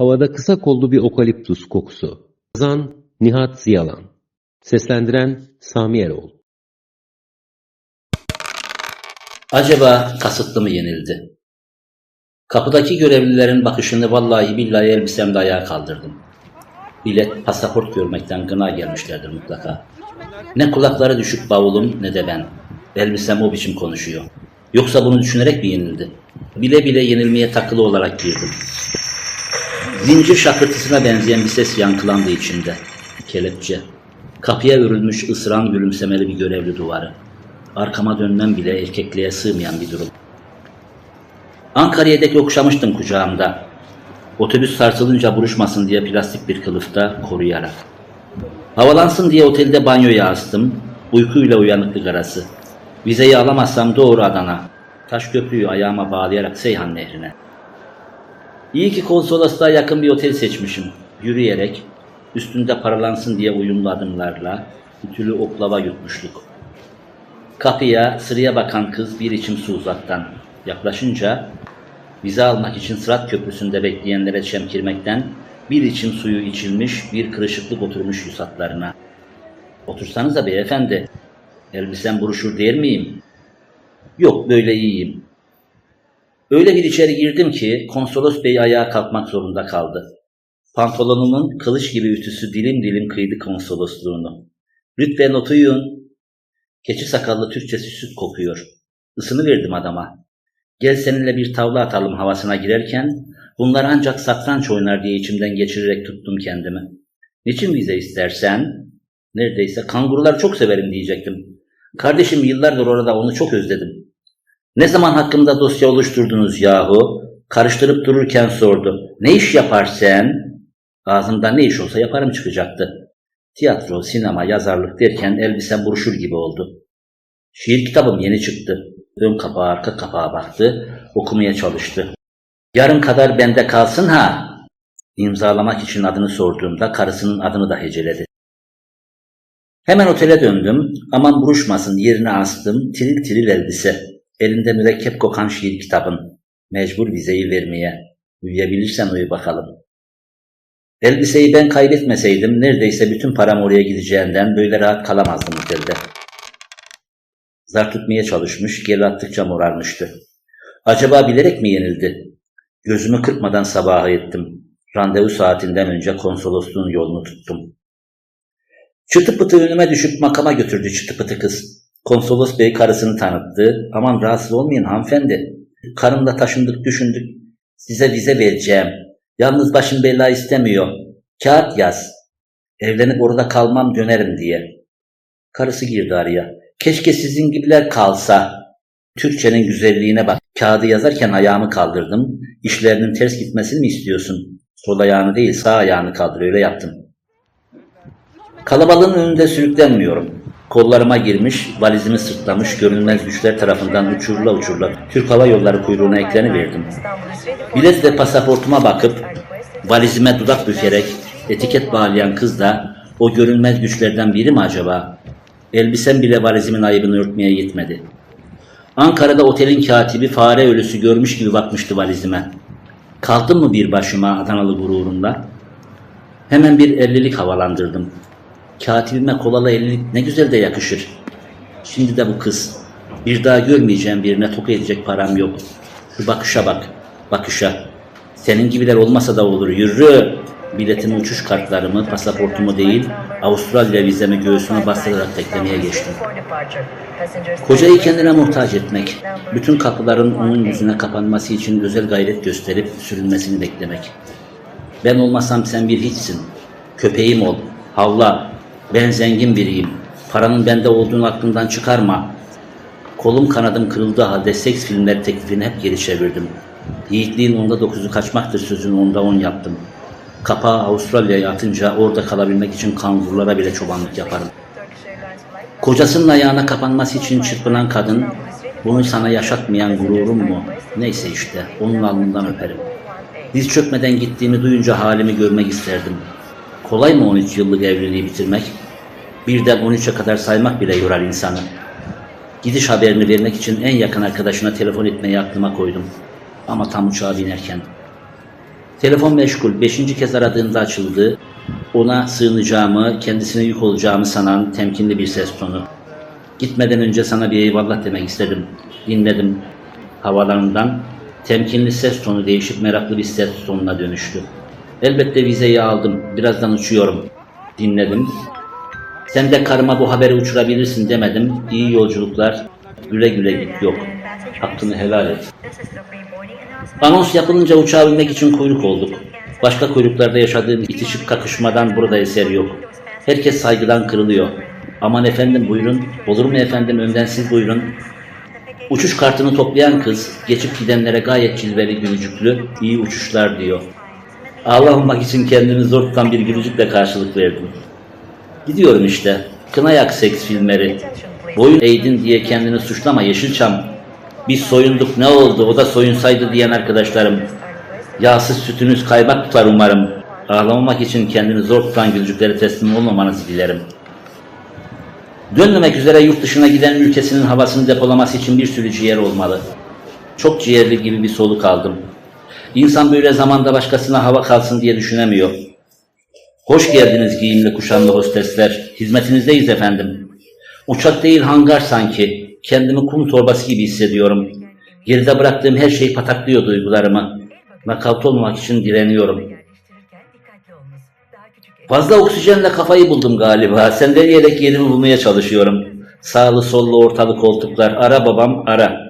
Havada kısa kollu bir okaliptus kokusu. Yazan Nihat Ziyalan. Seslendiren Sami Eroğlu. Acaba kasıtlı mı yenildi? Kapıdaki görevlilerin bakışını vallahi billahi elbisemde ayağa kaldırdım. Bilet, pasaport görmekten gına gelmişlerdir mutlaka. Ne kulakları düşük bavulum ne de ben. Elbisem o biçim konuşuyor. Yoksa bunu düşünerek mi yenildi? Bile bile yenilmeye takılı olarak girdim. Zincir şakırtısına benzeyen bir ses yankılandı içimde. Kelepçe. Kapıya örülmüş ısıran gülümsemeli bir görevli duvarı. Arkama dönmem bile erkekliğe sığmayan bir durum. Ankara'ya dek okşamıştım kucağımda. Otobüs sarsılınca buruşmasın diye plastik bir kılıfta koruyarak. Havalansın diye otelde banyoya astım. Uykuyla uyanıklık arası. Vizeyi alamazsam doğru Adana. Taş köprüyü ayağıma bağlayarak Seyhan Nehri'ne. İyi ki konsolosluğa yakın bir otel seçmişim. Yürüyerek, üstünde paralansın diye uyumlu adımlarla, ütülü oklava yutmuşluk. Kapıya, sıraya bakan kız bir içim su uzaktan. Yaklaşınca, vize almak için Sırat Köprüsü'nde bekleyenlere çemkirmekten bir içim suyu içilmiş, bir kırışıklık oturmuş yüzatlarına. Otursanıza beyefendi, elbisem buruşur değil miyim? Yok, böyle iyiyim. Öyle bir içeri girdim ki konsolos bey ayağa kalkmak zorunda kaldı. Pantolonumun kılıç gibi ütüsü dilim dilim kıydı konsolosluğunu. Lütfen oturun. Keçi sakallı Türkçesi süt kokuyor. Isını verdim adama. Gel seninle bir tavla atalım havasına girerken bunlar ancak satranç oynar diye içimden geçirerek tuttum kendimi. Niçin vize istersen? Neredeyse kangurular çok severim diyecektim. Kardeşim yıllardır orada onu çok özledim. Ne zaman hakkımda dosya oluşturdunuz yahu? Karıştırıp dururken sordu. Ne iş yapar sen? Ne iş olsa yaparım çıkacaktı. Tiyatro, sinema, yazarlık derken elbisem buruşur gibi oldu. Şiir kitabım yeni çıktı. Ön kapağı arka kapağa baktı, okumaya çalıştı. Yarın kadar bende kalsın ha. İmzalamak için adını sorduğumda karısının adını da heceledi. Hemen otele döndüm. Aman buruşmasın yerine astım. Tiril tiril elbise. Elinde mürekkep kokan şiir kitabın. Mecbur vizeyi vermeye. Uyuyabilirsen uyu bakalım. Elbiseyi ben kaybetmeseydim neredeyse bütün param oraya gideceğinden böyle rahat kalamazdım otelde. Zar tutmaya çalışmış, geri attıkça morarmıştı. Acaba bilerek mi yenildi? Gözümü kırpmadan sabaha ettim. Randevu saatinden önce konsolosluğun yolunu tuttum. Çıtı pıtı önüme düşüp makama götürdü çıtı pıtı kız. Konsolos bey karısını tanıttı. Aman rahatsız olmayın hanımefendi. Karımla taşındık düşündük. Size vize vereceğim. Yalnız başım bela istemiyor. Kağıt yaz. Evlenip orada kalmam dönerim diye. Karısı girdi araya. Keşke sizin gibiler kalsa. Türkçenin güzelliğine bak. Kağıdı yazarken ayağımı kaldırdım. İşlerinin ters gitmesini mi istiyorsun? Sol ayağını değil sağ ayağını kaldır öyle yaptım. Kalabalığın önünde sürüklenmiyorum. Kollarıma girmiş, valizimi sırtlamış, görünmez güçler tarafından uçurula uçurula Türk Hava Yolları kuyruğuna ekleniverdim. Bilet ve pasaportuma bakıp valizime dudak bükerek etiket bağlayan kız da o görünmez güçlerden biri mi acaba? Elbisem bile valizimin ayıbını örtmeye yetmedi. Ankara'da otelin katibi fare ölüsü görmüş gibi bakmıştı valizime. Kaldım mı bir başıma Adanalı gururumla? Hemen bir ellilik havalandırdım. Katibime kolalı ellilik ne güzel de yakışır. Şimdi de bu kız. Bir daha görmeyeceğim birine tok edecek param yok. Şu bakışa bak, bakışa. Senin gibiler olmasa da olur, yürü. Biletimi, uçuş kartlarımı, pasaportumu değil, Avustralya vizemi göğsüme bastırarak beklemeye geçtim. Kocayı kendine muhtaç etmek, bütün kapıların onun yüzüne kapanması için özel gayret gösterip sürülmesini beklemek. Ben olmasam sen bir hiçsin. Köpeğim ol, havla, ben zengin biriyim. Paranın bende olduğunu aklından çıkarma. Kolum kanadım kırıldığı halde seks filmler teklifini hep geri çevirdim. Yiğitliğin onda dokuzu kaçmaktır sözünü onda on yaptım. Kapağı Avustralya'ya atınca orada kalabilmek için kangurulara bile çobanlık yaparım. Kocasının ayağına kapanması için çırpınan kadın, bunu sana yaşatmayan gururum mu? Neyse işte, onun alnından öperim. Diz çökmeden gittiğimi duyunca halimi görmek isterdim. Kolay mı 13 yıllık evliliği bitirmek? Birden 13'e kadar saymak bile yorar insanı. Gidiş haberini vermek için en yakın arkadaşına telefon etmeyi aklıma koydum. Ama tam uçağa binerken. Telefon meşgul. Beşinci kez aradığında açıldı. Ona sığınacağımı, kendisine yük olacağımı sanan temkinli bir ses tonu. Gitmeden önce sana bir eyvallah demek istedim. Dinledim. Havalarından temkinli ses tonu değişip meraklı bir ses tonuna dönüştü. Elbette vizeyi aldım. Birazdan uçuyorum. Dinledim. Sen de karıma bu haberi uçurabilirsin demedim. İyi yolculuklar. Güle güle git yok. Hakkını helal et. Anons yapılınca uçağa binmek için kuyruk olduk. Başka kuyruklarda yaşadığım itişip kakışmadan burada eser yok. Herkes saygıdan kırılıyor. Aman efendim buyurun, olur mu efendim önden siz buyurun. Uçuş kartını toplayan kız, geçip gidenlere gayet cilveli gülücüklü, iyi uçuşlar diyor. Ağlamamak için kendimi zor tutan bir gülücükle karşılık verdim. Gidiyorum işte. Kınayak seks filmleri. Boyun eğdin diye kendini suçlama Yeşilçam. Biz soyunduk ne oldu o da soyunsaydı diyen arkadaşlarım. Yağsız sütünüz kaymak tutar umarım. Ağlamamak için kendini zor tutan gülücüklere teslim olmamanızı dilerim. Dönmemek üzere yurt dışına giden ülkesinin havasını depolaması için bir sürü ciğer olmalı. Çok ciğerli gibi bir soluk aldım. İnsan böyle zamanda başkasına hava kalsın diye düşünemiyor. Hoş geldiniz giyimli kuşamlı hostesler. Hizmetinizdeyiz efendim. Uçak değil hangar sanki. Kendimi kum torbası gibi hissediyorum. Geride bıraktığım her şey pataklıyor duygularımı. Nakavt olmamak için direniyorum. Fazla oksijenle kafayı buldum galiba. Sen deneyerek yerimi bulmaya çalışıyorum. Sağlı sollu ortalı koltuklar. Ara babam ara.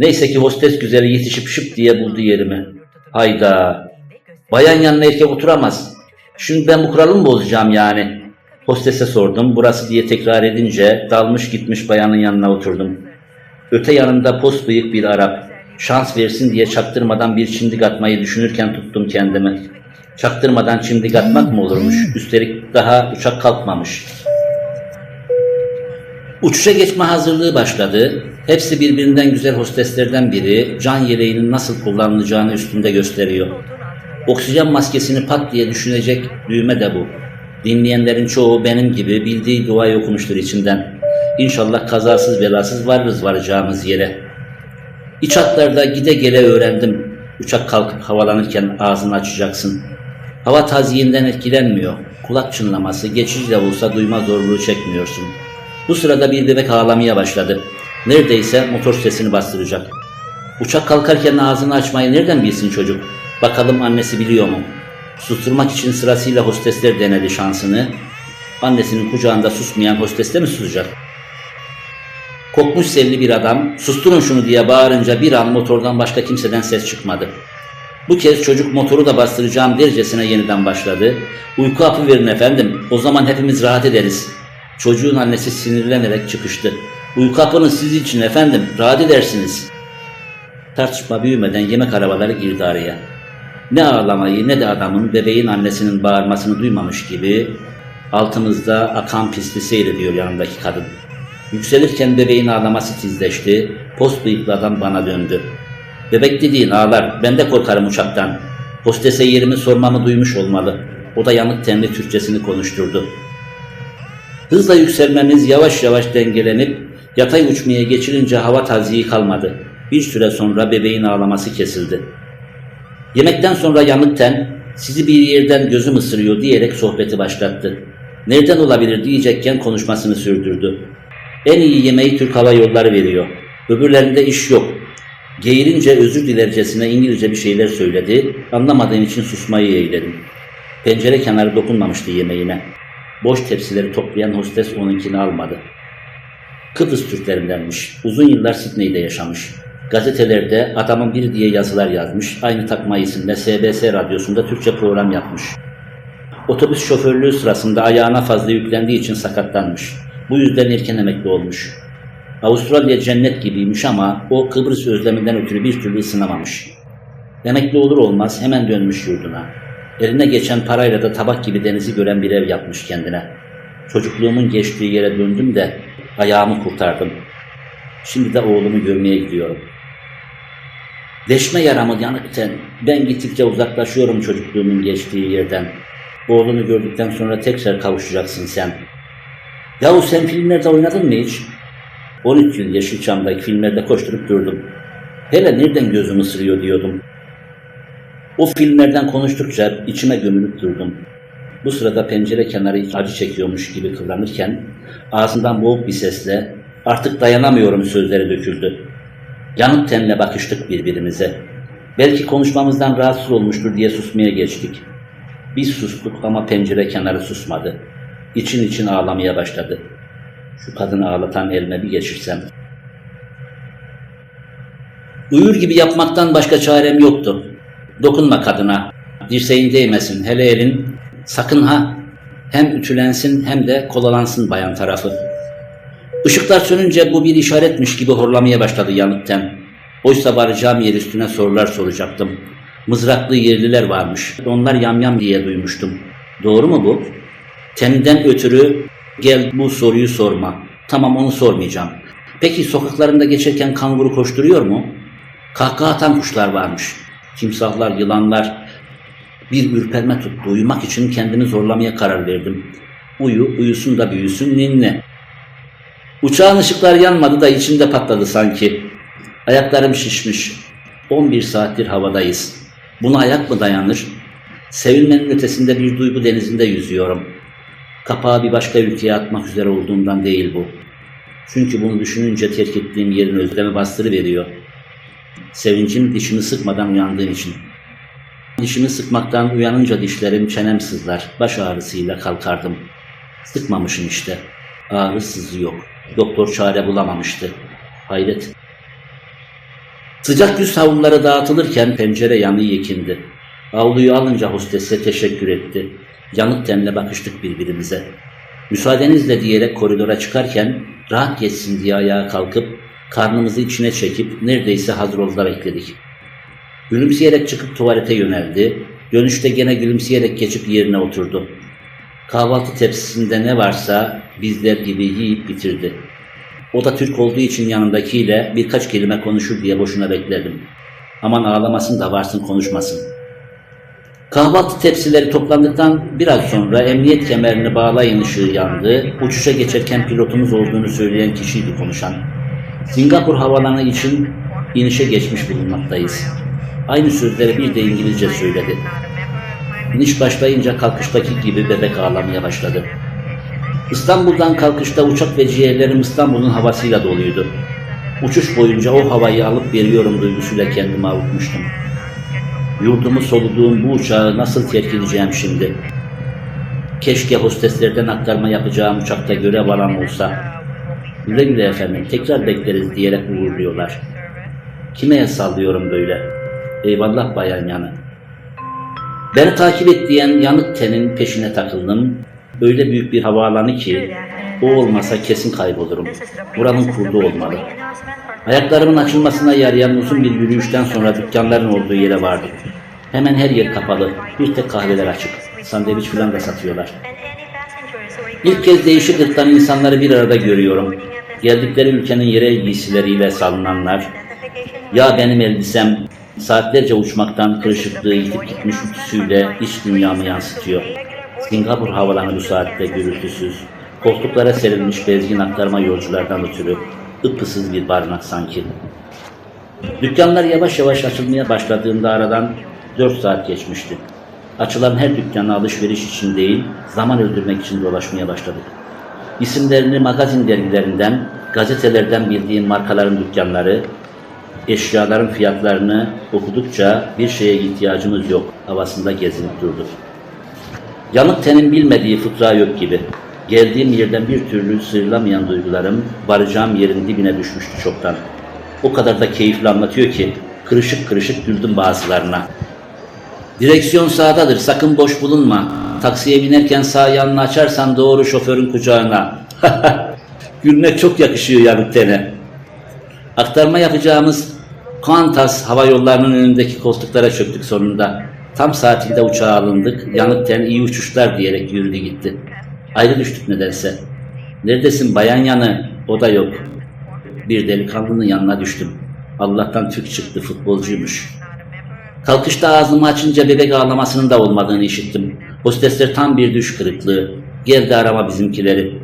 Neyse ki hostes güzeli yetişip şıp diye buldu yerimi. Hayda. Bayan yanına erkek oturamaz. Şimdi ben bu kuralı mı bozacağım yani? Hostese sordum. Burası diye tekrar edince dalmış gitmiş bayanın yanına oturdum. Öte yanında pos bıyık bir Arap. Şans versin diye çaktırmadan bir çimdik atmayı düşünürken tuttum kendimi. Çaktırmadan çimdik atmak mı olurmuş? Üstelik daha uçak kalkmamış. Uçuşa geçme hazırlığı başladı. Hepsi birbirinden güzel hosteslerden biri can yeleğinin nasıl kullanılacağını üstünde gösteriyor. Oksijen maskesini pat diye düşünecek düğme de bu. Dinleyenlerin çoğu benim gibi bildiği duayı okumuştur içinden. İnşallah kazasız belasız varırız varacağımız yere. İç hatlarda gide gele öğrendim. Uçak kalkıp havalanırken ağzını açacaksın. Hava taziyinden etkilenmiyor. Kulak çınlaması geçici de olsa duyma zorluğu çekmiyorsun. Bu sırada bir bebek ağlamaya başladı. Neredeyse motor sesini bastıracak. Uçak kalkarken ağzını açmayı nereden bilsin çocuk? Bakalım annesi biliyor mu? Susturmak için sırasıyla hostesler denedi şansını. Annesinin kucağında susmayan hosteste mi susacak? Kokmuş selli bir adam susturun şunu diye bağırınca bir an motordan başka kimseden ses çıkmadı. Bu kez çocuk motoru da bastıracağım dercesine yeniden başladı. Uyku hapı verin efendim o zaman hepimiz rahat ederiz. Çocuğun annesi sinirlenerek çıkıştı. Uyku hapını siz için efendim rahat edersiniz. Tartışma büyümeden yemek arabaları girdi araya. Ne ağlamayı ne de adamın bebeğin annesinin bağırmasını duymamış gibi altımızda akan pisli seyrediyor yanındaki kadın. Yükselirken bebeğin ağlaması tizleşti. Post bıyıklı adam bana döndü. Bebek dediğin ağlar. Ben de korkarım uçaktan. Hostese yerimi sormamı duymuş olmalı. O da yanık tenli Türkçesini konuşturdu. Hızla yükselmemiz yavaş yavaş dengelenip yatay uçmaya geçirince hava taziği kalmadı. Bir süre sonra bebeğin ağlaması kesildi. Yemekten sonra yanık ten sizi bir yerden gözüm ısırıyor diyerek sohbeti başlattı. Nereden olabilir diyecekken konuşmasını sürdürdü. En iyi yemeği Türk Hava Yolları veriyor. Öbürlerinde iş yok. Geğirince özür dilercesine İngilizce bir şeyler söyledi. Anlamadığım için susmayı yeğledim. Pencere kenarı dokunmamıştı yemeğine. Boş tepsileri toplayan hostes onunkini almadı. Kıbrıs Türklerindenmiş. Uzun yıllar Sidney'de yaşamış. Gazetelerde adamın biri diye yazılar yazmış. Aynı takma isimle SBS radyosunda Türkçe program yapmış. Otobüs şoförlüğü sırasında ayağına fazla yüklendiği için sakatlanmış. Bu yüzden erken emekli olmuş. Avustralya cennet gibiymiş ama o Kıbrıs özleminden ötürü bir türlü ısınamamış. Emekli olur olmaz hemen dönmüş yurduna. Eline geçen parayla da tabak gibi denizi gören bir ev yapmış kendine. Çocukluğumun geçtiği yere döndüm de ayağımı kurtardım. Şimdi de oğlumu görmeye gidiyorum. Deşme yaramı yanıkten ben gittikçe uzaklaşıyorum çocukluğumun geçtiği yerden. Oğlunu gördükten sonra tekrar kavuşacaksın sen. Yahu sen filmlerde oynadın mı hiç? 13 yıl Yeşilçam'daki filmlerde koşturup durdum. Hele nereden gözüm ısırıyor diyordum. O filmlerden konuştukça içime gömülüp durdum. Bu sırada pencere kenarı acı çekiyormuş gibi kıvranırken ağzından boğuk bir sesle artık dayanamıyorum sözleri döküldü. Yanıp tenle bakıştık birbirimize. Belki konuşmamızdan rahatsız olmuştur diye susmaya geçtik. Biz sustuk ama pencere kenarı susmadı. İçin için ağlamaya başladı. Şu kadını ağlatan elime bir geçirsem. Uyur gibi yapmaktan başka çarem yoktu. Dokunma kadına. Dirseğin değmesin. Hele elin. Sakın ha. Hem ütülensin hem de kolalansın bayan tarafı. Işıklar sönünce bu bir işaretmiş gibi horlamaya başladı yanıkten. Oysa varacağım yer üstüne sorular soracaktım. Mızraklı yerliler varmış. Onlar yamyam diye duymuştum. Doğru mu bu? Teninden ötürü gel bu soruyu sorma. Tamam onu sormayacağım. Peki sokaklarında geçerken kanguru koşturuyor mu? Kahkaha atan kuşlar varmış. Timsahlar, yılanlar. Bir ürperme tuttu. Uyumak için kendimi zorlamaya karar verdim. Uyu, uyusun da büyüsün ninne. Uçağın ışıklar yanmadı da içinde patladı sanki. Ayaklarım şişmiş. 11 saattir havadayız. Buna ayak mı dayanır? Sevilmenin ötesinde bir duygu denizinde yüzüyorum. Kapağı bir başka ülkeye atmak üzere olduğumdan değil bu. Çünkü bunu düşününce terk ettiğim yerin özlemi bastırıveriyor. Sevincim dişimi sıkmadan uyandığım için. Dişimi sıkmaktan uyanınca dişlerim çenem sızlar. Baş ağrısıyla kalkardım. Sıkmamışım işte. Ağrı sızı yok. Doktor çare bulamamıştı. Hayret. Sıcak yüz havluları dağıtılırken pencere yanı yekindi. Avluyu alınca hostese teşekkür etti. Yanık tenle bakıştık birbirimize. Müsaadenizle diyerek koridora çıkarken rahat geçsin diye ayağa kalkıp karnımızı içine çekip neredeyse hazır oldular bekledik. Gülümseyerek çıkıp tuvalete yöneldi. Dönüşte gene gülümseyerek geçip yerine oturdu. Kahvaltı tepsisinde ne varsa bizler gibi yiyip bitirdi. O da Türk olduğu için yanındakiyle birkaç kelime konuşur diye boşuna bekledim. Aman ağlamasın da varsın konuşmasın. Kahvaltı tepsileri toplandıktan biraz sonra emniyet kemerini bağlayın ışığı yandı. Uçuşa geçerken pilotumuz olduğunu söyleyen kişiydi konuşan. Singapur havalanı için inişe geçmiş bulunmaktayız. Aynı sözleri bir de İngilizce söyledi. İniş başlayınca kalkıştaki gibi bebek ağlamaya başladı. İstanbul'dan kalkışta uçak ve ciğerlerim İstanbul'un havasıyla doluydu. Uçuş boyunca o havayı alıp veriyorum duygusuyla kendimi avutmuştum. Yurdumu soluduğum bu uçağı nasıl terk edeceğim şimdi? Keşke hosteslerden aktarma yapacağım uçakta görev alan olsa. Güle güle efendim, tekrar bekleriz diyerek uğurluyorlar. Kime el sallıyorum böyle? Eyvallah bayan yanı. Beni takip et diyen yanık tenin peşine takıldım. Öyle büyük bir havaalanı ki o olmasa kesin kaybolurum. Buranın kurdu olmalı. Ayaklarımın açılmasına yarayan uzun bir yürüyüşten sonra dükkanların olduğu yere vardık. Hemen her yer kapalı. Bir tek kahveler açık. Sandviç falan da satıyorlar. İlk kez değişik ırktan insanları bir arada görüyorum. Geldikleri ülkenin yerel giysileriyle salınanlar. Ya benim elbisem saatlerce uçmaktan kırışıklığı yitip gitmiş ütüsüyle iç dünyamı yansıtıyor. Singapur havalanı bu saatte gürültüsüz. Koltuklara serilmiş bezgin aktarma yolculardan ötürü ıpısız bir barınak sanki. Dükkanlar yavaş yavaş açılmaya başladığında aradan 4 saat geçmişti. Açılan her dükkana alışveriş için değil, zaman öldürmek için dolaşmaya başladık. İsimlerini magazin dergilerinden, gazetelerden bildiğim markaların dükkanları, eşyaların fiyatlarını okudukça bir şeye ihtiyacımız yok havasında gezinip durduk. Yanık tenin bilmediği fıkra yok gibi. Geldiğim yerden bir türlü sıyrılamayan duygularım varacağım yerin dibine düşmüştü çoktan. O kadar da keyifli anlatıyor ki kırışık kırışık güldüm bazılarına. Direksiyon sağdadır sakın boş bulunma. Taksiye binerken sağ yanını açarsan doğru şoförün kucağına. Gülmek çok yakışıyor yanık tene. Aktarma yapacağımız Qantas hava yollarının önündeki koltuklara çöktük sonunda. Tam saatinde uçağa alındık. Yanık ten iyi uçuşlar diyerek yürüdü gitti. Ayrı düştük nedense. Neredesin bayan yanı? O da yok. Bir delikanlının yanına düştüm. Allah'tan Türk çıktı futbolcuymuş. Kalkışta ağzımı açınca bebek ağlamasının da olmadığını işittim. Hostesler tam bir düş kırıklığı. Geldi arama bizimkileri.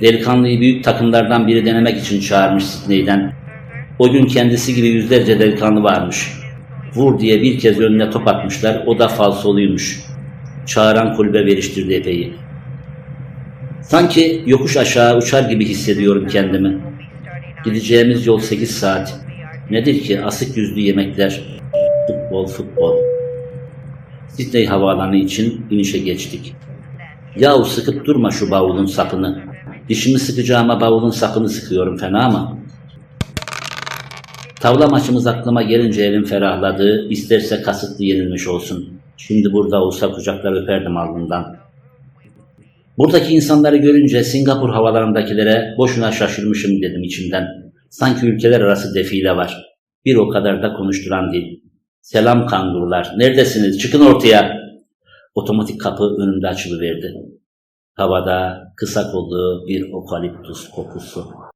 Delikanlıyı büyük takımlardan biri denemek için çağırmış Sidney'den. O gün kendisi gibi yüzlerce delikanlı varmış. Vur diye bir kez önüne top atmışlar. O da falsoluymuş. Çağıran kulübe veriştirdi epey. Sanki yokuş aşağı uçar gibi hissediyorum kendimi. Gideceğimiz yol 8 saat. Nedir ki asık yüzlü yemekler, futbol, futbol. Sydney havaalanı için inişe geçtik. Yahu sıkıp durma şu bavulun sapını. Dişimi sıkacağıma bavulun sapını sıkıyorum fena mı? Tavla maçımız aklıma gelince elim ferahladı. İsterse kasıtlı yenilmiş olsun. Şimdi burada olsa kucaklar öperdim alnından. Buradaki insanları görünce Singapur havalarındakilere boşuna şaşırmışım dedim içimden. Sanki ülkeler arası defile var. Bir o kadar da konuşturan değil. Selam kangurular, neredesiniz? Çıkın ortaya. Otomatik kapı önümde açılıverdi. Havada kısa kollu bir okaliptus kokusu.